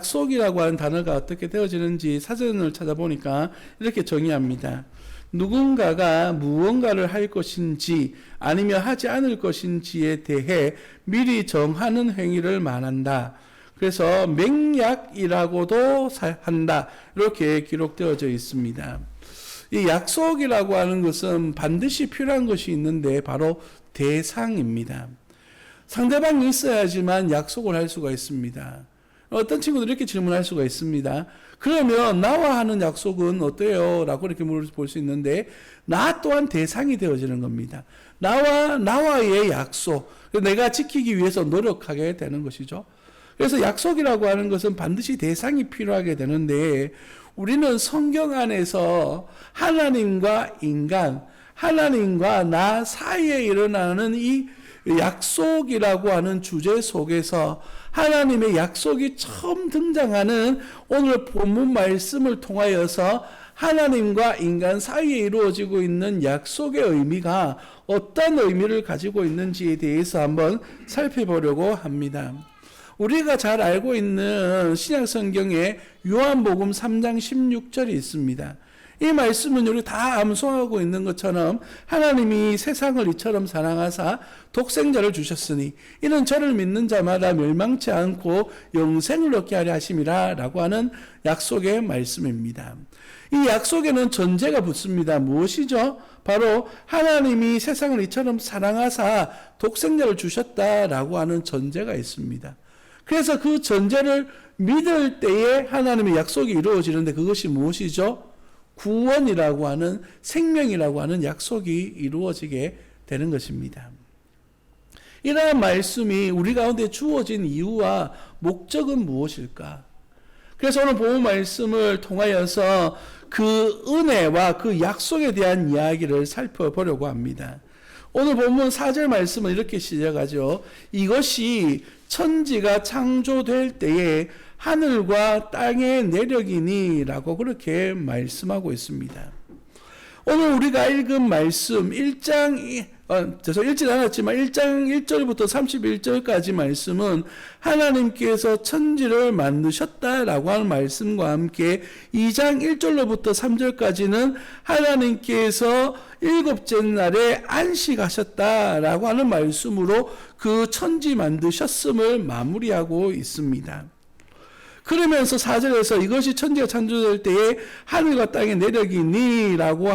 약속이라고 하는 단어가 어떻게 되어지는지 사전을 찾아보니까 이렇게 정의합니다. 누군가가 무언가를 할 것인지 아니면 하지 않을 것인지에 대해 미리 정하는 행위를 말한다. 그래서 맹약이라고도 사- 한다. 이렇게 기록되어져 있습니다. 이 약속이라고 하는 것은 반드시 필요한 것이 있는데 바로 대상입니다. 상대방이 있어야지만 약속을 할 수가 있습니다. 어떤 친구들이 이렇게 질문할 수가 있습니다. 그러면 나와 하는 약속은 어때요? 라고 이렇게 물어볼 수 있는데, 나 또한 대상이 되어지는 겁니다. 나와, 나와의 약속. 내가 지키기 위해서 노력하게 되는 것이죠. 그래서 약속이라고 하는 것은 반드시 대상이 필요하게 되는데, 우리는 성경 안에서 하나님과 인간, 하나님과 나 사이에 일어나는 이 약속이라고 하는 주제 속에서 하나님의 약속이 처음 등장하는 오늘 본문 말씀을 통하여서 하나님과 인간 사이에 이루어지고 있는 약속의 의미가 어떤 의미를 가지고 있는지에 대해서 한번 살펴보려고 합니다. 우리가 잘 알고 있는 신약 성경에 요한복음 3장 16절이 있습니다. 이 말씀은 우리 다 암송하고 있는 것처럼 하나님이 세상을 이처럼 사랑하사 독생자를 주셨으니 이는 저를 믿는 자마다 멸망치 않고 영생을 얻게 하려 하심이라 라고 하는 약속의 말씀입니다. 이 약속에는 전제가 붙습니다. 무엇이죠? 바로 하나님이 세상을 이처럼 사랑하사 독생자를 주셨다라고 하는 전제가 있습니다. 그래서 그 전제를 믿을 때에 하나님의 약속이 이루어지는데 그것이 무엇이죠? 구원이라고 하는 생명이라고 하는 약속이 이루어지게 되는 것입니다. 이러한 말씀이 우리 가운데 주어진 이유와 목적은 무엇일까? 그래서 오늘 본문 말씀을 통하여서 그 은혜와 그 약속에 대한 이야기를 살펴보려고 합니다. 오늘 본문 4절 말씀은 이렇게 시작하죠. 이것이 천지가 창조될 때에 하늘과 땅의 내력이니라고 그렇게 말씀하고 있습니다. 오늘 우리가 읽은 말씀 1장 어, 죄송 읽진 않았지만 1장 1절부터 31절까지 말씀은 하나님께서 천지를 만드셨다라고 하는 말씀과 함께 2장 1절로부터 3절까지는 하나님께서 일곱째 날에 안식하셨다라고 하는 말씀으로 그 천지 만드셨음을 마무리하고 있습니다. 그러면서 4절에서 이것이 천지가 창조될 때에 하늘과 땅의 내력이니라고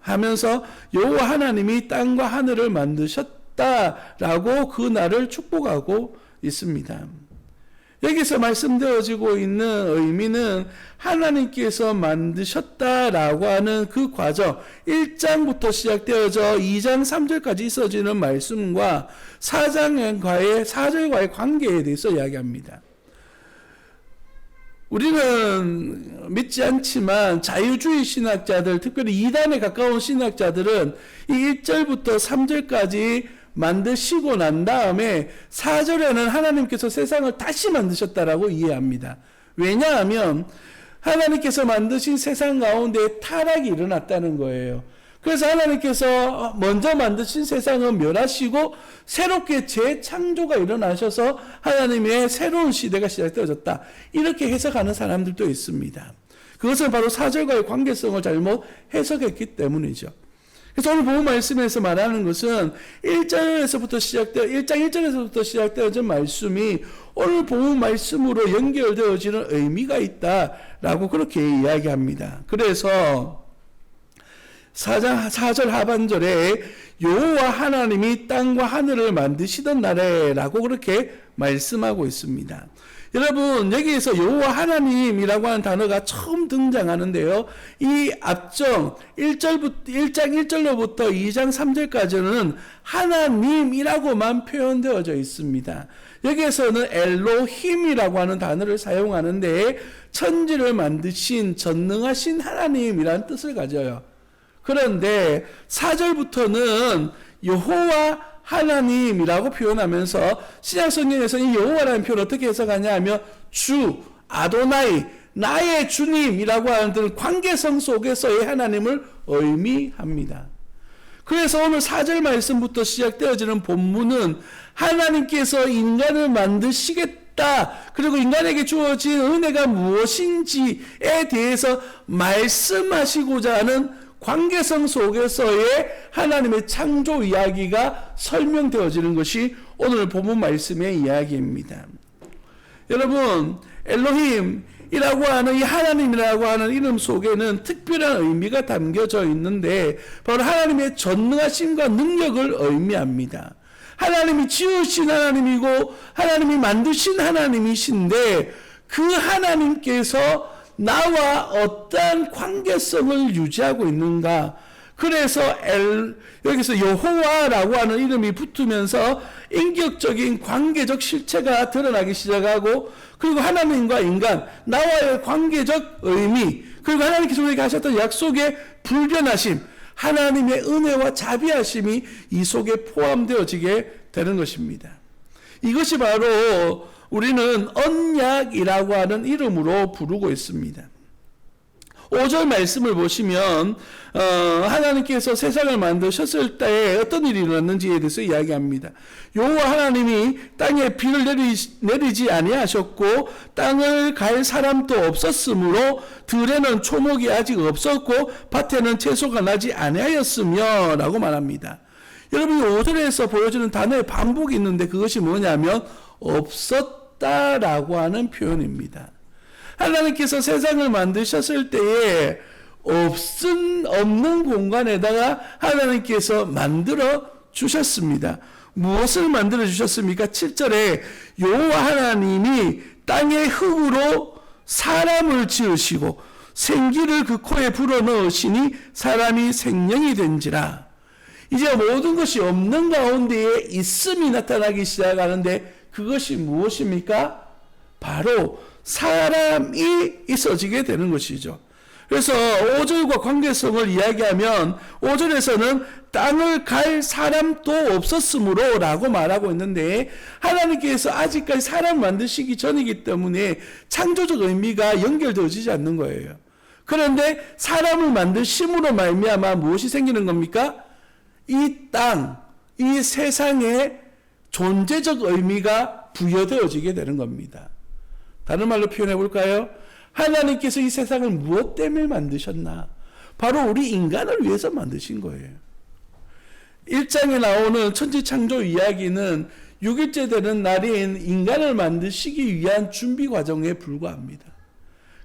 하면서 여호와 하나님이 땅과 하늘을 만드셨다라고 그 날을 축복하고 있습니다. 여기서 말씀되어지고 있는 의미는 하나님께서 만드셨다라고 하는 그 과정 1장부터 시작되어져 2장 3절까지 있어지는 말씀과 4장과의 4절과의 관계에 대해서 이야기합니다. 우리는 믿지 않지만 자유주의 신학자들, 특별히 이단에 가까운 신학자들은 이 1절부터 3절까지 만드시고 난 다음에 4절에는 하나님께서 세상을 다시 만드셨다라고 이해합니다. 왜냐하면 하나님께서 만드신 세상 가운데 타락이 일어났다는 거예요. 그래서 하나님께서 먼저 만드신 세상은 멸하시고 새롭게 재창조가 일어나셔서 하나님의 새로운 시대가 시작되어졌다. 이렇게 해석하는 사람들도 있습니다. 그것은 바로 사절과의 관계성을 잘못 해석했기 때문이죠. 그래서 오늘 본문 말씀에서 말하는 것은 1절에서부터 시작되어 1장 1절에서부터 시작되어진 말씀이 오늘 본문 말씀으로 연결되어지는 의미가 있다라고 그렇게 이야기합니다. 그래서 4장 4절 하반절에 여호와 하나님이 땅과 하늘을 만드시던 날에라고 그렇게 말씀하고 있습니다. 여러분 여기에서 여호와 하나님이라고 하는 단어가 처음 등장하는데요. 이 앞정 1절부터 1장 1절로부터 2장 3절까지는 하나님이라고만 표현되어져 있습니다. 여기에서는 엘로힘이라고 하는 단어를 사용하는데 천지를 만드신 전능하신 하나님이라는 뜻을 가져요. 그런데 4절부터는 여호와 하나님이라고 표현하면서 신약 성경에서 이 여호와라는 표현을 어떻게 해석하냐 하면 주 아도나이 나의 주님이라고 하는 관계성 속에서의 하나님을 의미합니다. 그래서 오늘 4절 말씀부터 시작되어지는 본문은 하나님께서 인간을 만드시겠 주겠다. 그리고 인간에게 주어진 은혜가 무엇인지에 대해서 말씀하시고자 하는 관계성 속에서의 하나님의 창조 이야기가 설명되어지는 것이 오늘 본문 말씀의 이야기입니다. 여러분, 엘로힘이라고 하는 이 하나님이라고 하는 이름 속에는 특별한 의미가 담겨져 있는데 바로 하나님의 전능하심과 능력을 의미합니다. 하나님이 지으신 하나님이고 하나님이 만드신 하나님이신데 그 하나님께서 나와 어떠한 관계성을 유지하고 있는가? 그래서 엘, 여기서 여호와라고 하는 이름이 붙으면서 인격적인 관계적 실체가 드러나기 시작하고 그리고 하나님과 인간 나와의 관계적 의미 그리고 하나님께서 우리에게 하셨던 약속의 불변하심 하나님의 은혜와 자비하심이 이 속에 포함되어지게 되는 것입니다. 이것이 바로 우리는 언약이라고 하는 이름으로 부르고 있습니다. 5절 말씀을 보시면 어, 하나님께서 세상을 만드셨을 때 어떤 일이 일어났는지에 대해서 이야기합니다. 여호와 하나님이 땅에 비를 내리, 내리지 아니하셨고 땅을 갈 사람도 없었으므로 들에는 초목이 아직 없었고 밭에는 채소가 나지 아니하였으며라고 말합니다. 여러분 이 5절에서 보여주는 단어의 반복이 있는데 그것이 뭐냐면 없었 다라고 하는 표현입니다. 하나님께서 세상을 만드셨을 때에 없은 없는 공간에다가 하나님께서 만들어 주셨습니다. 무엇을 만들어 주셨습니까? 7절에 여호와 하나님이 땅의 흙으로 사람을 지으시고 생기를 그 코에 불어 넣으시니 사람이 생명이 된지라. 이제 모든 것이 없는 가운데에 있음이 나타나기 시작하는데 그것이 무엇입니까? 바로 사람이 있어지게 되는 것이죠. 그래서 5절과 관계성을 이야기하면 5절에서는 땅을 갈 사람도 없었으므로 라고 말하고 있는데 하나님께서 아직까지 사람 만드시기 전이기 때문에 창조적 의미가 연결되어지지 않는 거예요. 그런데 사람을 만드심으로 말미암아 무엇이 생기는 겁니까? 이 땅, 이 세상에 존재적 의미가 부여되어지게 되는 겁니다. 다른 말로 표현해 볼까요? 하나님께서 이 세상을 무엇 때문에 만드셨나? 바로 우리 인간을 위해서 만드신 거예요. 1장에 나오는 천지창조 이야기는 6일째 되는 날인 인간을 만드시기 위한 준비 과정에 불과합니다.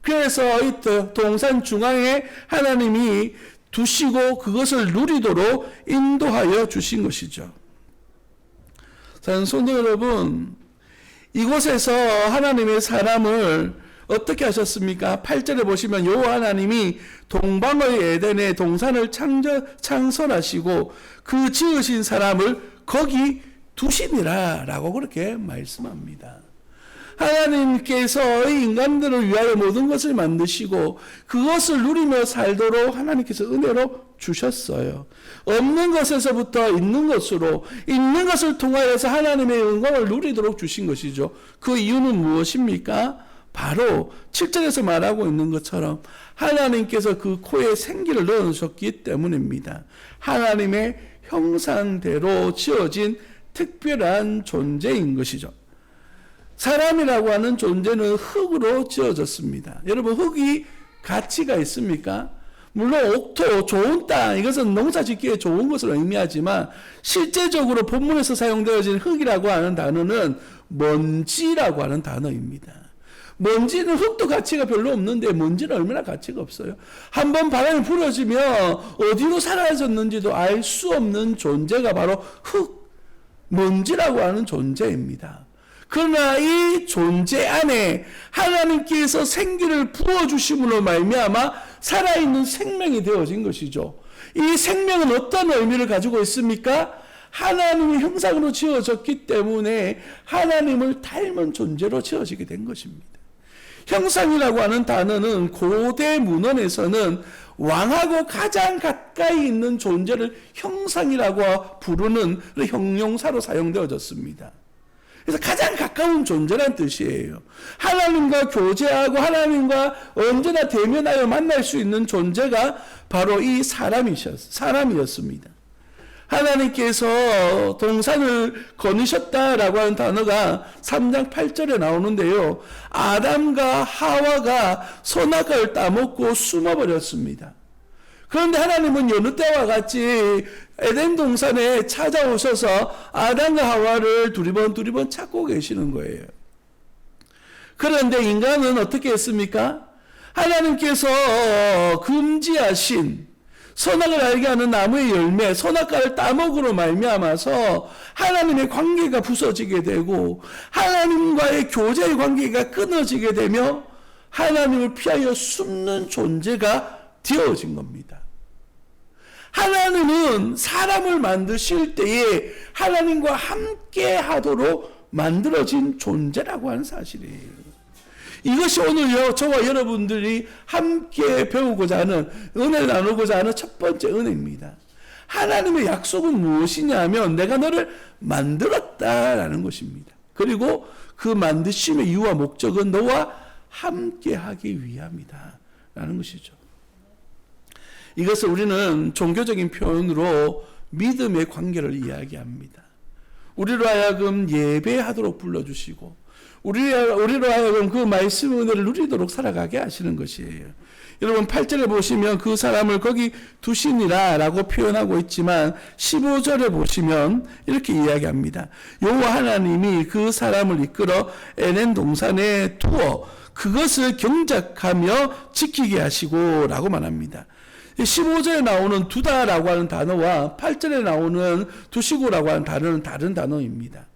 그래서 이 동산 중앙에 하나님이 두시고 그것을 누리도록 인도하여 주신 것이죠. 성도 여러분, 이곳에서 하나님의 사람을 어떻게 하셨습니까? 8절에 보시면 여호와 하나님이 동방의 에덴에 동산을 창설하시고 그 지으신 사람을 거기 두시니라 라고 그렇게 말씀합니다. 하나님께서 인간들을 위하여 모든 것을 만드시고 그것을 누리며 살도록 하나님께서 은혜로 주셨어요. 없는 것에서부터 있는 것으로 있는 것을 통하여서 하나님의 영광을 누리도록 주신 것이죠. 그 이유는 무엇입니까? 바로 7절에서 말하고 있는 것처럼 하나님께서 그 코에 생기를 넣으셨기 때문입니다. 하나님의 형상대로 지어진 특별한 존재인 것이죠. 사람이라고 하는 존재는 흙으로 지어졌습니다. 여러분, 흙이 가치가 있습니까? 물론 옥토, 좋은 땅, 이것은 농사 짓기에 좋은 것을 의미하지만 실제적으로 본문에서 사용되어진 흙이라고 하는 단어는 먼지라고 하는 단어입니다. 먼지는 흙도 가치가 별로 없는데 먼지는 얼마나 가치가 없어요. 한번 바람이 불어지면 어디로 사라졌는지도 알 수 없는 존재가 바로 흙, 먼지라고 하는 존재입니다. 그러나 이 존재 안에 하나님께서 생기를 부어 주심으로 말미암아 살아있는 생명이 되어진 것이죠. 이 생명은 어떤 의미를 가지고 있습니까? 하나님의 형상으로 지어졌기 때문에 하나님을 닮은 존재로 지어지게 된 것입니다. 형상이라고 하는 단어는 고대 문헌에서는 왕하고 가장 가까이 있는 존재를 형상이라고 부르는 형용사로 사용되어졌습니다. 그래서 가장 가까운 존재란 뜻이에요. 하나님과 교제하고 하나님과 언제나 대면하여 만날 수 있는 존재가 바로 이 사람이셨, 사람이었습니다. 하나님께서 동산을 거니셨다라고 하는 단어가 3장 8절에 나오는데요. 아담과 하와가 선악을 따먹고 숨어버렸습니다. 그런데 하나님은 여느 때와 같이 에덴 동산에 찾아오셔서 아담과 하와를 두리번 두리번 찾고 계시는 거예요. 그런데 인간은 어떻게 했습니까? 하나님께서 금지하신 선악을 알게 하는 나무의 열매, 선악과를 따먹으로 말미암아서 하나님의 관계가 부서지게 되고 하나님과의 교제의 관계가 끊어지게 되며 하나님을 피하여 숨는 존재가 되어진 겁니다. 하나님은 사람을 만드실 때에 하나님과 함께 하도록 만들어진 존재라고 하는 사실이에요. 이것이 오늘 저와 여러분들이 함께 배우고자 하는 은혜를 나누고자 하는 첫 번째 은혜입니다. 하나님의 약속은 무엇이냐면 내가 너를 만들었다라는 것입니다. 그리고 그 만드심의 이유와 목적은 너와 함께 하기 위함이다. 라는 것이죠. 이것을 우리는 종교적인 표현으로 믿음의 관계를 이야기합니다. 우리로 하여금 예배하도록 불러주시고 우리, 우리로 하여금 그 말씀 은혜를 누리도록 살아가게 하시는 것이에요. 여러분 8절에 보시면 그 사람을 거기 두시니라 라고 표현하고 있지만 15절에 보시면 이렇게 이야기합니다. 여호와 하나님이 그 사람을 이끌어 에덴 동산에 두어 그것을 경작하며 지키게 하시고 라고 말합니다. 15절에 나오는 두다라고 하는 단어와 8절에 나오는 두시고라고 하는 단어는 다른 단어입니다.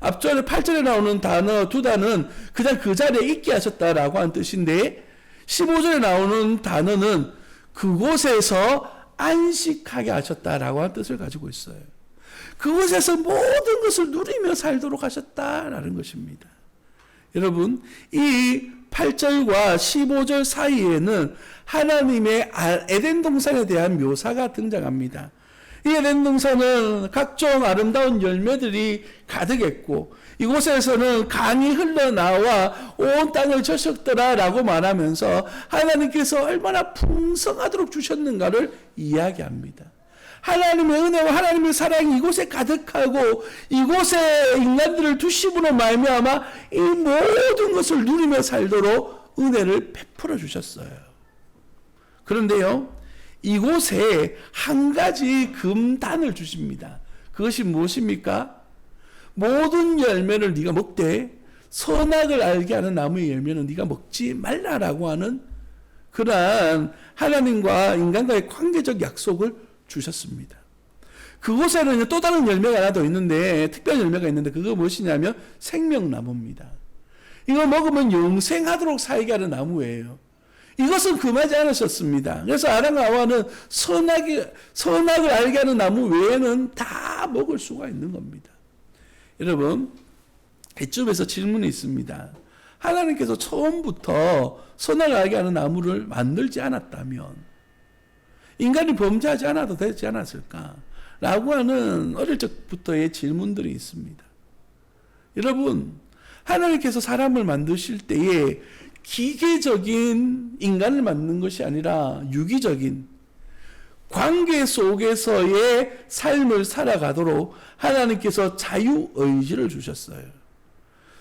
앞절에 8절에 나오는 단어 두다는 그냥 그 자리에 있게 하셨다라고 하는 뜻인데 15절에 나오는 단어는 그곳에서 안식하게 하셨다라고 하는 뜻을 가지고 있어요. 그곳에서 모든 것을 누리며 살도록 하셨다라는 것입니다. 여러분, 이 8절과 15절 사이에는 하나님의 에덴 동산에 대한 묘사가 등장합니다. 이 에덴 동산은 각종 아름다운 열매들이 가득했고 이곳에서는 강이 흘러나와 온 땅을 저셨더라라고 말하면서 하나님께서 얼마나 풍성하도록 주셨는가를 이야기합니다. 하나님의 은혜와 하나님의 사랑이 이곳에 가득하고 이곳에 인간들을 두심으로 말미암아 이 모든 것을 누리며 살도록 은혜를 베풀어 주셨어요. 그런데요, 이곳에 한 가지 금단을 주십니다. 그것이 무엇입니까? 모든 열매를 네가 먹되 선악을 알게 하는 나무의 열매는 네가 먹지 말라라고 하는 그러한 하나님과 인간과의 관계적 약속을 주셨습니다. 그곳에는 또 다른 열매가 하나 더 있는데 특별 열매가 있는데 그거 무엇이냐면 생명나무입니다. 이거 먹으면 영생하도록 살게 하는 나무예요. 이것은 금하지 않으셨습니다. 그래서 아담과 하와는 선악이, 선악을 알게 하는 나무 외에는 다 먹을 수가 있는 겁니다. 여러분, 이쯤에서 질문이 있습니다. 하나님께서 처음부터 선악을 알게 하는 나무를 만들지 않았다면 인간이 범죄하지 않아도 되지 않았을까? 라고 하는 어릴 적부터의 질문들이 있습니다. 여러분, 하나님께서 사람을 만드실 때에 기계적인 인간을 만든 것이 아니라 유기적인 관계 속에서의 삶을 살아가도록 하나님께서 자유의지를 주셨어요.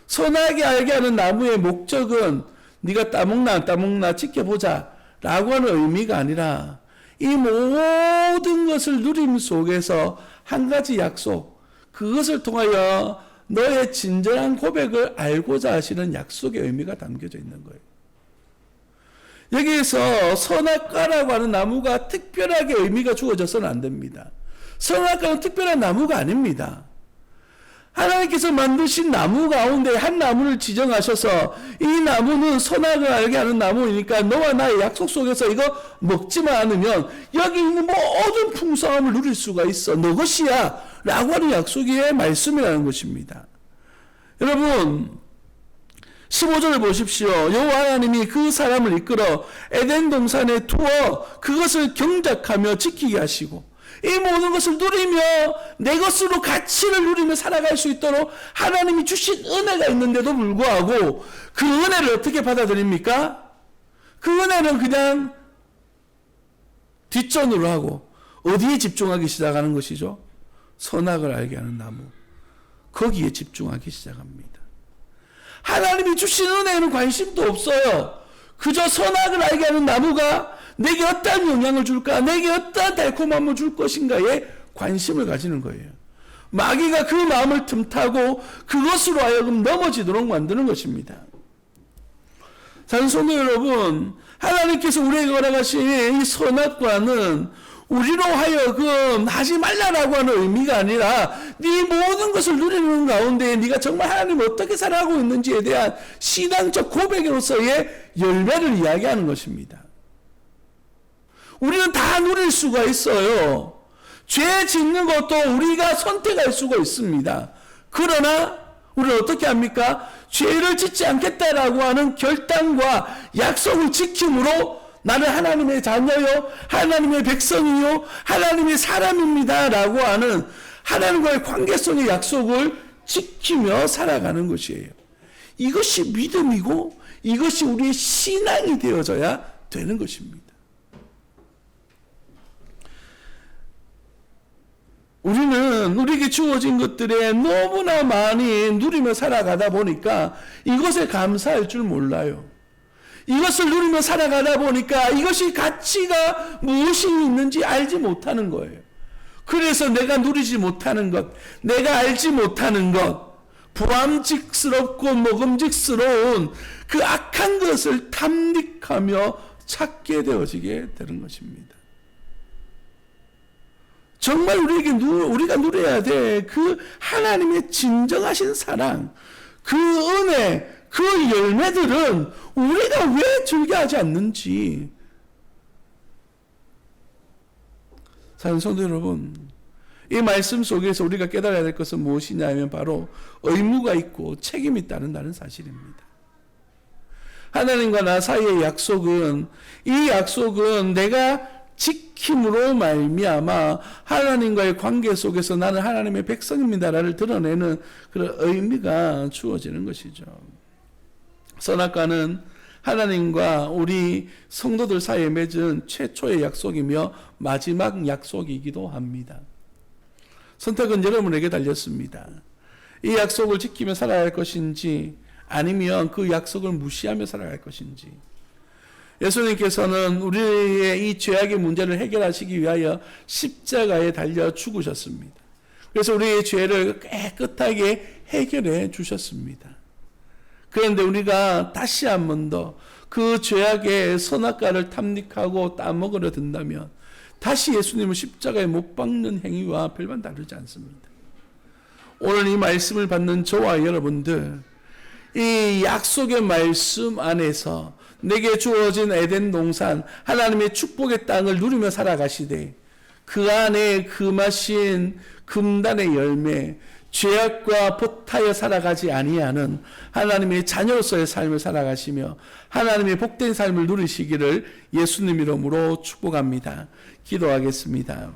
선하게 알게 하는 나무의 목적은 네가 따먹나 안 따먹나 지켜보자 라고 하는 의미가 아니라 이 모든 것을 누림 속에서 한 가지 약속 그것을 통하여 너의 진정한 고백을 알고자 하시는 약속의 의미가 담겨져 있는 거예요. 여기에서 선악과라고 하는 나무가 특별하게 의미가 주어져서는 안 됩니다. 선악과는 특별한 나무가 아닙니다. 하나님께서 만드신 나무 가운데 한 나무를 지정하셔서 이 나무는 선악을 알게 하는 나무이니까 너와 나의 약속 속에서 이거 먹지만 않으면 여기 있는 모든 풍성함을 누릴 수가 있어. 너 것이야. 라고 하는 약속의 말씀이라는 것입니다. 여러분, 15절을 보십시오. 여호와 하나님이 그 사람을 이끌어 에덴 동산에 두어 그것을 경작하며 지키게 하시고 이 모든 것을 누리며 내 것으로 가치를 누리며 살아갈 수 있도록 하나님이 주신 은혜가 있는데도 불구하고 그 은혜를 어떻게 받아들입니까? 그 은혜는 그냥 뒷전으로 하고 어디에 집중하기 시작하는 것이죠? 선악을 알게 하는 나무. 거기에 집중하기 시작합니다. 하나님이 주신 은혜에는 관심도 없어요. 그저 선악을 알게 하는 나무가 내게 어떠한 영향을 줄까? 내게 어떠한 달콤함을 줄 것인가에 관심을 가지는 거예요. 마귀가 그 마음을 틈타고 그것으로 하여금 넘어지도록 만드는 것입니다. 산성도 여러분, 하나님께서 우리에게 허락하신 이 선악과는 우리로 하여금 하지 말라라고 하는 의미가 아니라 네 모든 것을 누리는 가운데 네가 정말 하나님을 어떻게 살아가고 있는지에 대한 신앙적 고백으로서의 열매를 이야기하는 것입니다. 우리는 다 누릴 수가 있어요. 죄 짓는 것도 우리가 선택할 수가 있습니다. 그러나 우리는 어떻게 합니까? 죄를 짓지 않겠다라고 하는 결단과 약속을 지킴으로 나는 하나님의 자녀요, 하나님의 백성이요, 하나님의 사람입니다. 라고 하는 하나님과의 관계성의 약속을 지키며 살아가는 것이에요. 이것이 믿음이고 이것이 우리의 신앙이 되어져야 되는 것입니다. 우리는 우리에게 주어진 것들에 너무나 많이 누리며 살아가다 보니까 이것에 감사할 줄 몰라요. 이것을 누리며 살아가다 보니까 이것이 가치가 무엇이 있는지 알지 못하는 거예요. 그래서 내가 누리지 못하는 것, 내가 알지 못하는 것, 부함직스럽고 먹음직스러운 그 악한 것을 탐닉하며 찾게 되어지게 되는 것입니다. 정말 우리에게 누, 우리가 누려야 될 그 하나님의 진정하신 사랑, 그 은혜, 그 열매들은 우리가 왜 즐겨하지 않는지. 사는 성도 여러분, 이 말씀 속에서 우리가 깨달아야 될 것은 무엇이냐면 바로 의무가 있고 책임이 있다는 사실입니다. 하나님과 나 사이의 약속은 이 약속은 내가 지킴으로 말미암아 하나님과의 관계 속에서 나는 하나님의 백성입니다라를 드러내는 그런 의미가 주어지는 것이죠. 선악과는 하나님과 우리 성도들 사이에 맺은 최초의 약속이며 마지막 약속이기도 합니다. 선택은 여러분에게 달렸습니다. 이 약속을 지키며 살아갈 것인지 아니면 그 약속을 무시하며 살아갈 것인지 예수님께서는 우리의 이 죄악의 문제를 해결하시기 위하여 십자가에 달려 죽으셨습니다. 그래서 우리의 죄를 깨끗하게 해결해 주셨습니다. 그런데 우리가 다시 한 번 더 그 죄악의 선악과를 탐닉하고 따먹으려 든다면 다시 예수님을 십자가에 못 박는 행위와 별반 다르지 않습니다. 오늘 이 말씀을 받는 저와 여러분들, 이 약속의 말씀 안에서 내게 주어진 에덴 동산, 하나님의 축복의 땅을 누리며 살아가시되, 그 안에 금하신 금단의 열매, 죄악과 포타여 살아가지 아니하는 하나님의 자녀로서의 삶을 살아가시며 하나님의 복된 삶을 누리시기를 예수님 이름으로 축복합니다. 기도하겠습니다.